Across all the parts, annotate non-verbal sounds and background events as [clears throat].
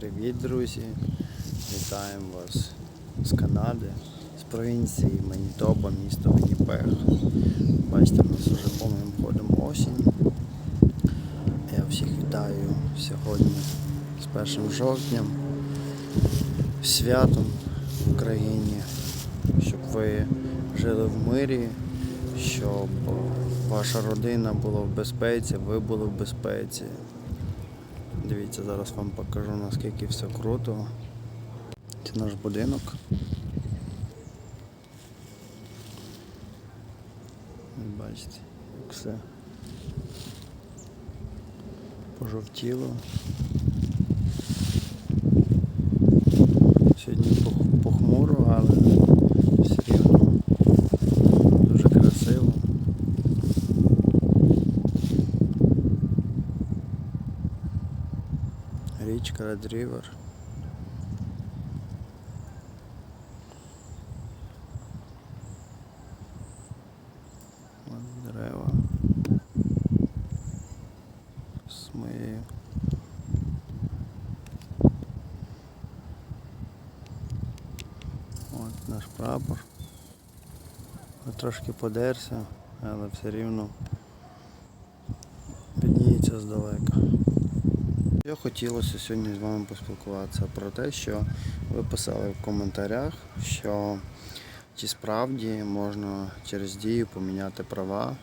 Привіт, друзі! Вітаємо вас з Канади, з провінції Манітоба, місто Вінніпег. Бачите, в нас вже повним ходом осінь. Я всіх вітаю сьогодні з 1 жовтням, святом в Україні, щоб ви жили в мирі, щоб ваша родина була в безпеці, ви були в безпеці. Дивіться, зараз вам покажу наскільки все круто. Це наш будинок. Бачите, як все пожовтіло. Сьогодні пох- похмуро, але все рівно дуже красиво. Річка Red River. Дерева. З моєю. От наш прапор. От Трошки подерся, але все рівно підніється здалека. Я хотілося сьогодні з вами поспілкуватися про те, що ви писали в коментарях, що чи справді можна через дію поміняти права,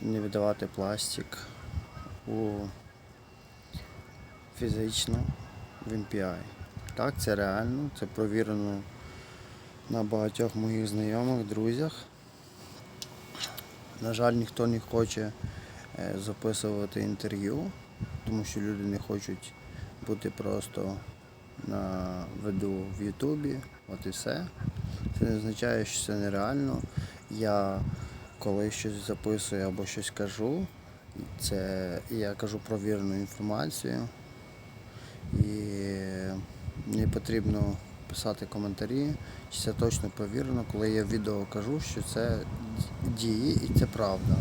не віддавати пластик у фізично в MPI. Так, це реально, це провірено на багатьох моїх знайомих, друзях. На жаль, ніхто не хоче е, записувати інтерв'ю, тому що люди не хочуть бути просто на виду в Ютубі. От і все. Це не означає, що це нереально. Я коли щось записую або щось кажу, це я кажу провірену інформацію. І не потрібно писати коментарі, чи це точно провірено, коли я в відео кажу, що це дії і це правда.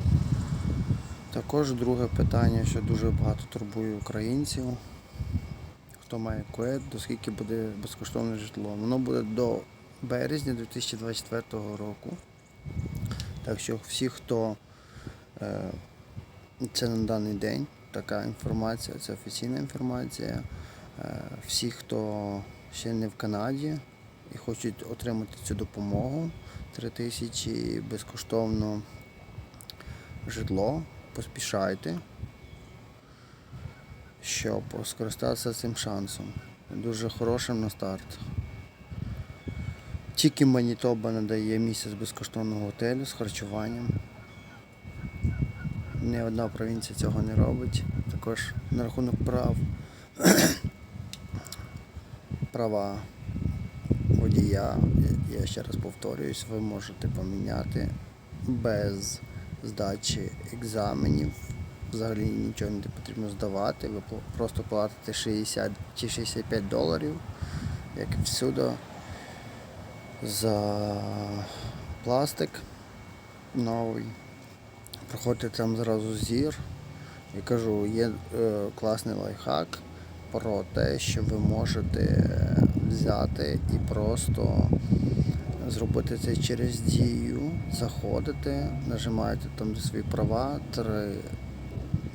Також друге питання, що дуже багато турбує українців. Хто має кует, до скільки буде безкоштовне житло. Воно буде до березня 2024 року. Так що всі, хто е, це на даний день, така інформація, це офіційна інформація. Е, всі, хто ще не в Канаді і хочуть отримати цю допомогу, 3 тисячі безкоштовно житло, поспішайте, щоб скористатися цим шансом. Дуже хорошим на старт. Тільки Манітоба надає місяць безкоштовного готелю з харчуванням. Ні одна провінція цього не робить. Також на рахунок прав [coughs] права водія, я- я ще раз повторююсь, ви можете поміняти без здачі екзаменів. Взагалі нічого не потрібно здавати, ви просто платите 60 чи 65 доларів, як і всюди, за пластик новий. Проходите там зразу зір. Я кажу, є е, класний лайфхак про те, що ви можете взяти і просто зробити це через дію, заходите, нажимаєте там свої права, три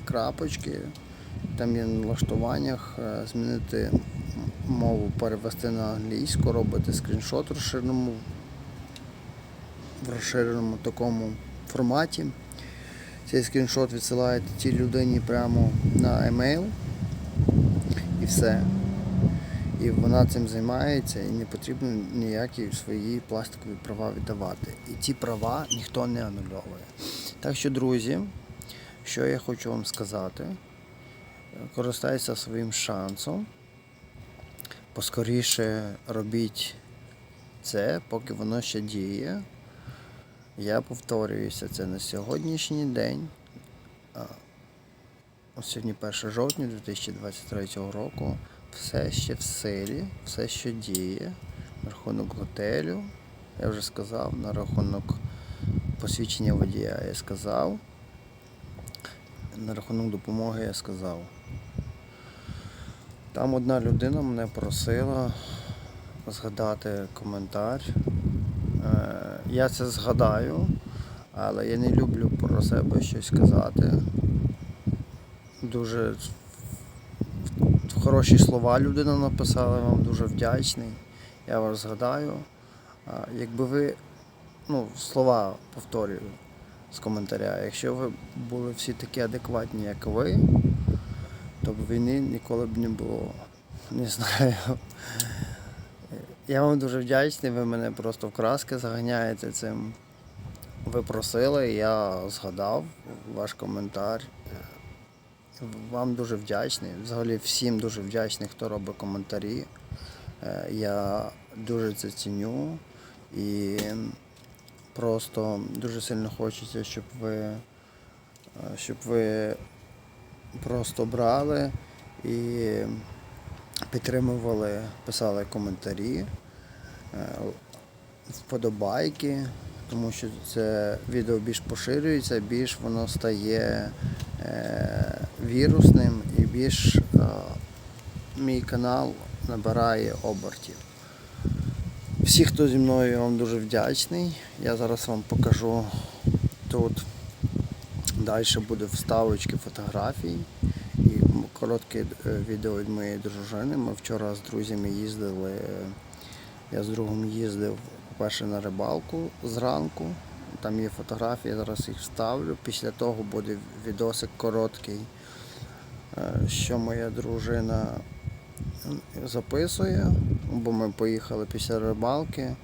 крапочки, там є на налаштуваннях, е, змінити мову, перевести на англійську, робите скріншот в розширеному, в розширеному такому форматі. Цей скріншот відсилаєте тій людині прямо на емейл і все. І вона цим займається і не потрібно ніякі свої пластикові права віддавати. І ці права ніхто не анульовує. Так що, друзі, що я хочу вам сказати, користайтеся своїм шансом. Поскоріше робіть це, поки воно ще діє. Я повторююся, це на сьогоднішній день. Сьогодні 1 жовтня 2023 року. Все ще в силі, все ще діє. На рахунок готелю, я вже сказав, на рахунок посвідчення водія я сказав. На рахунок допомоги я сказав. Там одна людина мене просила згадати коментар. Е, Я це згадаю, але я не люблю про себе щось казати. Дуже хороші слова людина написала, я вам дуже вдячний. Я вас згадаю. Якби ви, ну, слова повторюю з коментаря, якщо ви були всі такі адекватні, як ви, то б війни ніколи б не було. Не знаю. Я вам дуже вдячний, ви мене просто в краски заганяєте цим. Ви просили, я згадав ваш коментар. Вам дуже вдячний. Взагалі всім дуже вдячний, хто робить коментарі. Е, Я дуже це ціню і просто дуже сильно хочеться, щоб ви, е, щоб ви просто брали і підтримували, писали коментарі, е, вподобайки, тому що це відео більш поширюється, більш воно стає е, вірусним і більш е, мій канал набирає обертів. Всі, хто зі мною, я вам дуже вдячний. Я зараз вам покажу тут. Далі буде вставочки фотографій і коротке е, відео від моєї дружини. Ми вчора з друзями їздили. Я з другом їздив, по-перше, на рибалку зранку. Там є фотографії, зараз їх вставлю. Після того буде відосик короткий, е, що моя дружина записує, бо ми поїхали після рибалки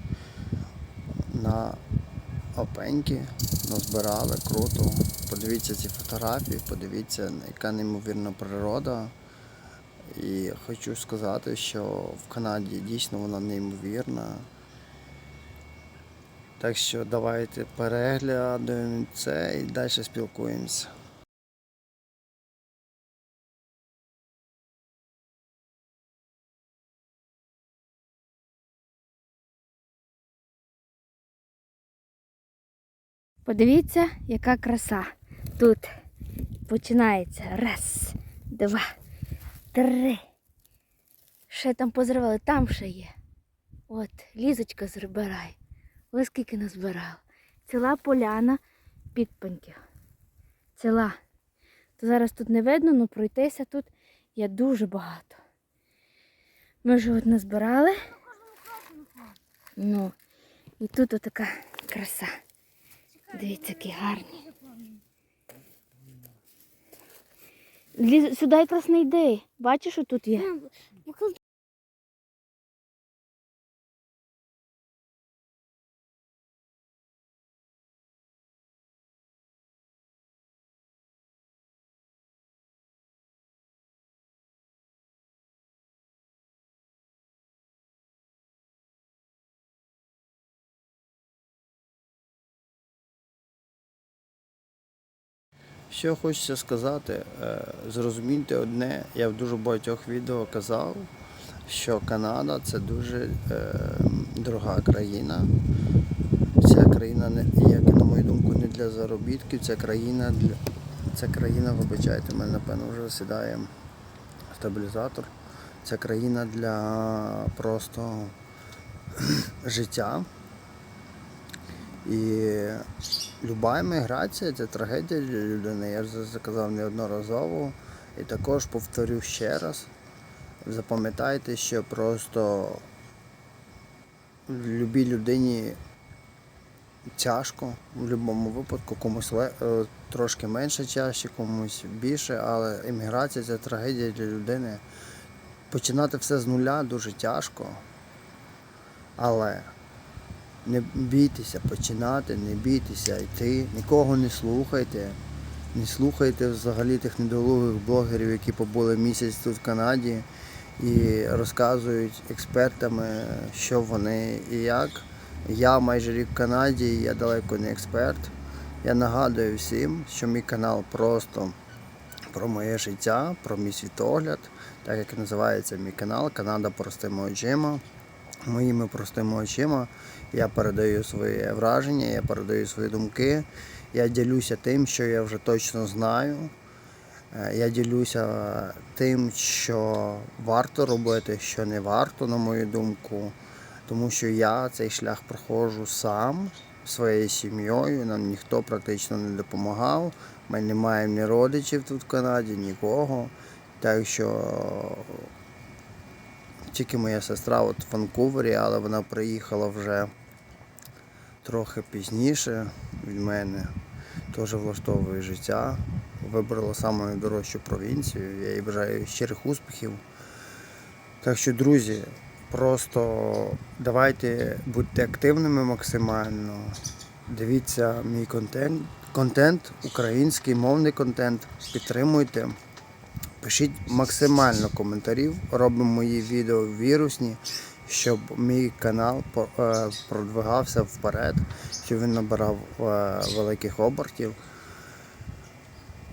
на опеньки, назбирали круто. Подивіться ці фотографії, подивіться, яка неймовірна природа. І хочу сказати, що в Канаді дійсно вона неймовірна. Так що давайте переглядуємо це і далі спілкуємося. Подивіться, яка краса. Тут починається. Раз, два, три. Ще там позривали, там ще є. От, лізочка збирає. Ось скільки назбирала. Ціла поляна підпаньків. Ціла. То зараз тут не видно, але пройтися тут є дуже багато. Ми вже от назбирали. Ну, і тут отака краса. Дивіться, які гарні. Сюди якраз не йди. Бачиш, що тут є? Що хочеться сказати, е, зрозумійте одне, я в дуже багатьох відео казав, що Канада це дуже е, дорога країна. Ця країна, як на мою думку, не для заробітків, ця країна для. Ця країна, вибачайте, мене напевно вже сідає стабілізатор. Це країна для просто [clears throat] життя. І люба еміграція це трагедія для людини. Я вже це казав неодноразово. І також повторю ще раз. Запам'ятайте, що просто любій людині тяжко в будь-якому випадку, комусь е, трошки менше чаще, комусь більше, але еміграція це трагедія для людини. Починати все з нуля дуже тяжко. Але не бійтеся починати, не бійтеся йти, нікого не слухайте. Не слухайте взагалі тих недолугих блогерів, які побули місяць тут в Канаді і розказують експертами, що вони і як. Я майже рік в Канаді, я далеко не експерт. Я нагадую всім, що мій канал просто про моє життя, про мій світогляд, так як називається мій канал Канада простими очима. Моїми простими очима я передаю свої враження, я передаю свої думки, я ділюся тим, що я вже точно знаю. Е, Я ділюся тим, що варто робити, що не варто, на мою думку. Тому що я цей шлях проходжу сам своєю сім'єю, нам ніхто практично не допомагав. Ми не маємо ні родичів тут в Канаді, нікого. Так що тільки моя сестра от в Ванкувері, але вона приїхала вже трохи пізніше від мене. Теж влаштовує життя. Вибрала саму дорожчу провінцію. Я їй бажаю щирих успіхів. Так що, друзі, просто давайте будьте активними максимально. Дивіться мій контент, контент, український мовний контент. Підтримуйте. Пишіть максимально коментарів. Робимо мої відео вірусні, щоб мій канал е, продвигався вперед, щоб він набирав е, великих обертів.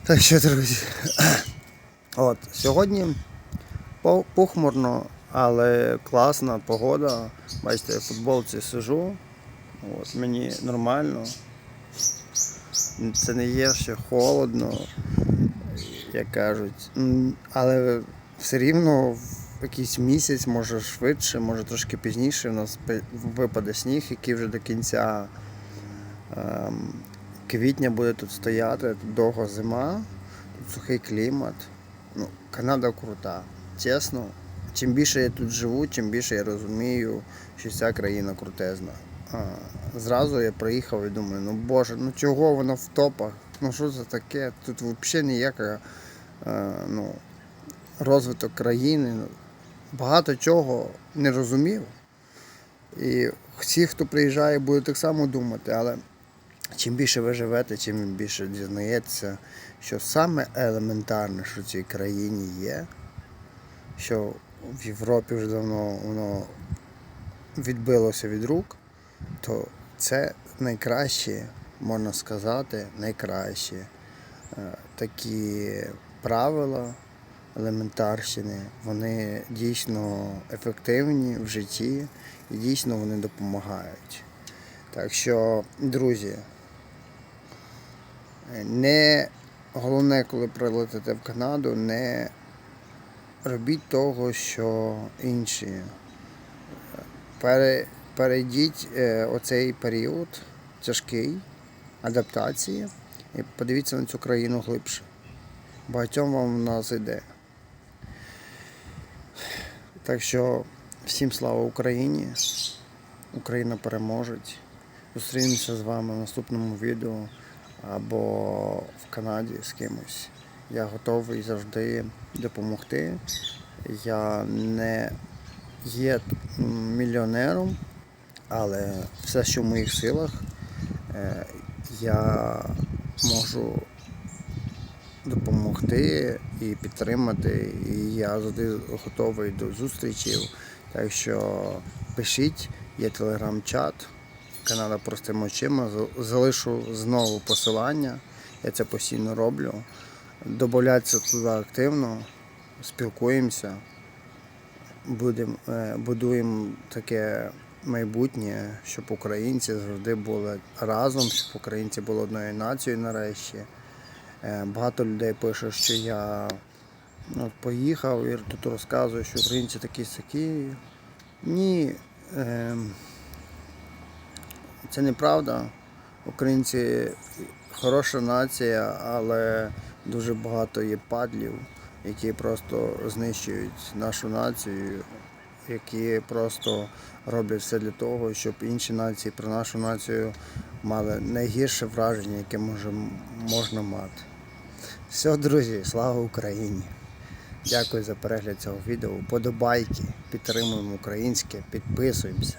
Так що, друзі, [coughs] от, сьогодні похмурно, але класна погода. Бачите, я в футболці сижу. От, мені нормально. Це не є ще холодно, як кажуть. Але все рівно якийсь місяць, може швидше, може трошки пізніше, у нас випаде сніг, який вже до кінця ем, квітня буде тут стояти, тут довга зима, тут сухий клімат. Ну, Канада крута. Чесно, чим більше я тут живу, чим більше я розумію, що ця країна крутезна. А, зразу я приїхав і думаю, ну боже, ну чого воно в топах? Ну що це таке? Тут взагалі ніяка е, ну, розвиток країни. Багато чого не розумів. І всі, хто приїжджає, будуть так само думати, але чим більше ви живете, чим більше дізнаєтеся, що саме елементарне, що в цій країні є, що в Європі вже давно воно відбилося від рук, то це найкращі, можна сказати, найкращі е, такі правила елементарщини, вони дійсно ефективні в житті і дійсно вони допомагають. Так що, друзі, не головне, коли прилетите в Канаду, не робіть того, що інші. Пере, перейдіть е, оцей період тяжкий адаптації і подивіться на цю країну глибше. Багатьом вам в нас йде. Так що всім слава Україні! Україна переможе. Зустрінемося з вами в наступному відео або в Канаді з кимось. Я готовий завжди допомогти. Я не є мільйонером, але все, що в моїх силах, е, я можу допомогти і підтримати. І я завжди готовий до зустрічей. Так що пишіть, є телеграм-чат, Канада простими очима. Залишу знову посилання. Я це постійно роблю. Добавляться туди активно, спілкуємося, будем, е, будуємо таке майбутнє, щоб українці завжди були разом, щоб українці були одною нацією нарешті. Е, Багато людей пише, що я ну, от, поїхав і тут розказую, що українці такі сякі. Ні, ем, це неправда. Українці хороша нація, але дуже багато є падлів, які просто знищують нашу націю, які просто роблять все для того, щоб інші нації про нашу націю мали найгірше враження, яке може, можна мати. Все, друзі, слава Україні! Дякую за перегляд цього відео. Подобайки, підтримуємо українське, підписуємося.